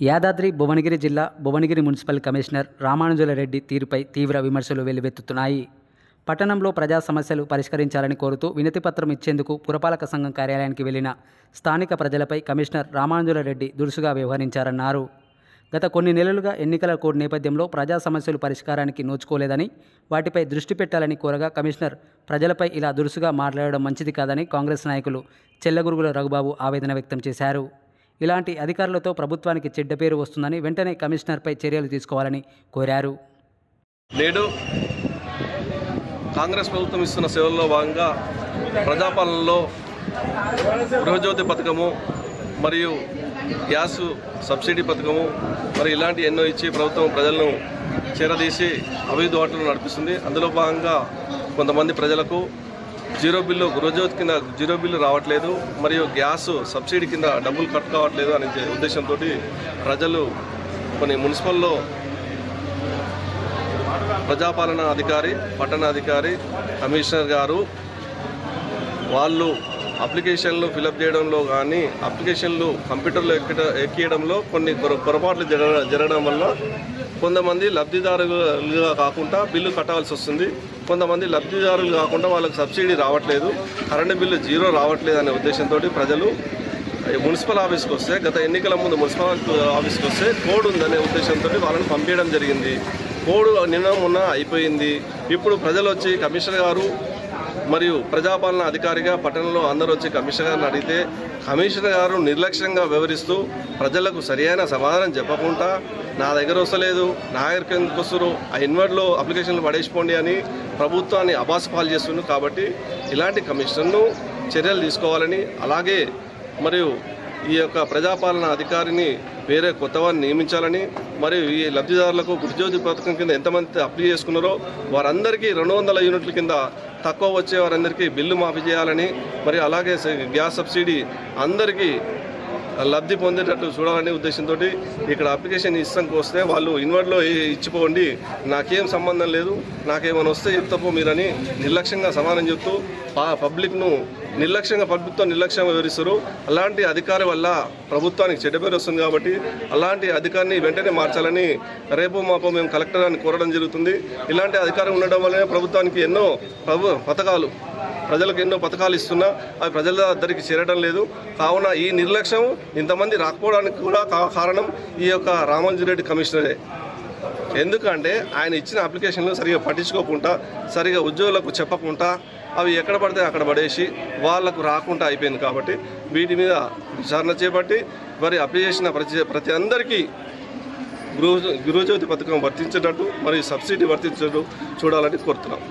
యాదాద్రి భువనగిరి జిల్లా Bhuvanagiri municipal commissioner రామానుజులరెడ్డి తీరుపై తీవ్ర విమర్శలు వెల్లువెత్తుతున్నాయి. పట్టణంలో ప్రజా సమస్యలు పరిష్కరించాలని కోరుతూ వినతిపత్రం ఇచ్చేందుకు పురపాలక సంఘం కార్యాలయానికి వెళ్ళిన స్థానిక ప్రజలపై కమిషనర్ రామానుజులరెడ్డి దురుసుగా వ్యవహరించారన్నారు. గత కొన్ని నెలలుగా ఎన్నికల కోడ్ నేపథ్యంలో ప్రజా సమస్యలు పరిష్కారానికి నోచుకోలేదని వాటిపై దృష్టి పెట్టాలని కోరగా కమిషనర్ ప్రజలపై ఇలా దురుసుగా మాట్లాడడం మంచిది కాదని కాంగ్రెస్ నాయకులు చెల్లగురుగుల రఘుబాబు ఆవేదన వ్యక్తం చేశారు. ఇలాంటి అధికారులతో ప్రభుత్వానికి చెడ్డ పేరు వస్తుందని వెంటనే కమిషనర్పై చర్యలు తీసుకోవాలని కోరారు. నేడు కాంగ్రెస్ ప్రభుత్వం ఇస్తున్న సేవల్లో భాగంగా ప్రజాపాలనలో గృహజ్యోతి పథకము మరియు గ్యాస్ సబ్సిడీ పథకము మరి ఇలాంటి ఎన్నో ఇచ్చి ప్రభుత్వం ప్రజలను చేరదీసి అభివృద్ధి వాటలు నడిపిస్తుంది. అందులో భాగంగా కొంతమంది ప్రజలకు జీరో బిల్లు గృహజ్యోతి కింద జీరో బిల్లు రావట్లేదు మరియు గ్యాస్ సబ్సిడీ కింద డబ్బులు కట్ కావట్లేదు అనే ఉద్దేశంతో ప్రజలు కొన్ని మున్సిపల్లో ప్రజాపాలన అధికారి పట్టణ అధికారి కమిషనర్ గారు వాళ్ళు అప్లికేషన్లు ఫిలప్ చేయడంలో కానీ అప్లికేషన్లు కంప్యూటర్లో ఎక్కట ఎక్కియడంలో కొన్ని పొర- పొరపాట్లు జరగడం వల్ల కొంతమంది లబ్ధిదారులుగా కాకుండా బిల్లు కట్టాల్సి వస్తుంది. కొంతమంది లబ్ధిదారులు కాకుండా వాళ్ళకి సబ్సిడీ రావట్లేదు. కరెంటు బిల్లు జీరో రావట్లేదు అనే ఉద్దేశంతో ప్రజలు మున్సిపల్ ఆఫీస్కి వస్తే గత ఎన్నికల ముందు మున్సిపల్ ఆఫీస్కి వస్తే కోడ్ ఉందనే ఉద్దేశంతో వాళ్ళని పంపించడం జరిగింది. కోడ్ నిన్న మొన్న అయిపోయింది. ఇప్పుడు ప్రజలు వచ్చి కమిషనర్ గారు మరియు ప్రజాపాలన అధికారిగా పట్టణంలో అందరూ వచ్చి కమిషనర్ గారిని అడిగితే కమిషనర్ గారు నిర్లక్ష్యంగా వ్యవహరిస్తూ ప్రజలకు సరియైన సమాధానం చెప్పకుండా నా దగ్గర వస్తలేదు నా దగ్గరికి ఎందుకు వస్తారు ఆ ఇన్వర్ట్లో అప్లికేషన్లు పడేసిపోండి అని ప్రభుత్వాన్ని అబాస్ పాలు చేస్తుండ్రు కాబట్టి ఇలాంటి కమిషన్ను చర్యలు తీసుకోవాలని అలాగే మరియు ఈ యొక్క ప్రజాపాలన అధికారిని వేరే కొత్తవారిని నియమించాలని మరియు ఈ లబ్ధిదారులకు గురుజ్యోతి పథకం కింద ఎంతమంది అప్లై చేసుకున్నారో వారందరికీ రెండు వందల యూనిట్ల కింద తక్కువ వచ్చే వారందరికీ బిల్లు మాఫీ చేయాలని మరి అలాగే గ్యాస్ సబ్సిడీ అందరికీ లబ్ధి పొందేటట్టు చూడాలనే ఉద్దేశంతో ఇక్కడ అప్లికేషన్ ఇస్తానికి వస్తే వాళ్ళు ఇన్వర్ట్లో ఇచ్చిపోండి. నాకేం సంబంధం లేదు. నాకేమైనా వస్తే చెప్తాపో మీరని నిర్లక్ష్యంగా సమానం చెప్తూ ఆ పబ్లిక్ను నిర్లక్ష్యంగా ప్రభుత్వం నిర్లక్ష్యంగా వివరిస్తారు. అలాంటి అధికారి వల్ల ప్రభుత్వానికి చెడ్డ పేరు వస్తుంది కాబట్టి అలాంటి అధికారిని వెంటనే మార్చాలని రేపు మాపో మేము కలెక్టర్ అని కోరడం జరుగుతుంది. ఇలాంటి అధికారం ఉండడం వల్లనే ప్రభుత్వానికి ఎన్నో ప్రభు పథకాలు ప్రజలకు ఎన్నో పథకాలు ఇస్తున్నా అవి ప్రజల దగ్గరికి చేరడం లేదు. కావున ఈ నిర్లక్ష్యం ఇంతమంది రాకపోవడానికి కూడా కారణం ఈ యొక్క రామంజురెడ్డి కమిషనరే. ఎందుకంటే ఆయన ఇచ్చిన అప్లికేషన్లు సరిగా పట్టించుకోకుండా సరిగా ఉద్యోగులకు చెప్పకుండా అవి ఎక్కడ పడితే అక్కడ పడేసి వాళ్ళకు రాకుండా అయిపోయింది కాబట్టి వీటి మీద విచారణ చేపట్టి మరి అప్లై చేసిన ప్రతి ప్రతి అందరికీ గృహ గృహజ్యోతి పథకం వర్తించేటట్టు మరియు సబ్సిడీ వర్తించేటట్టు చూడాలని కోరుతున్నాం.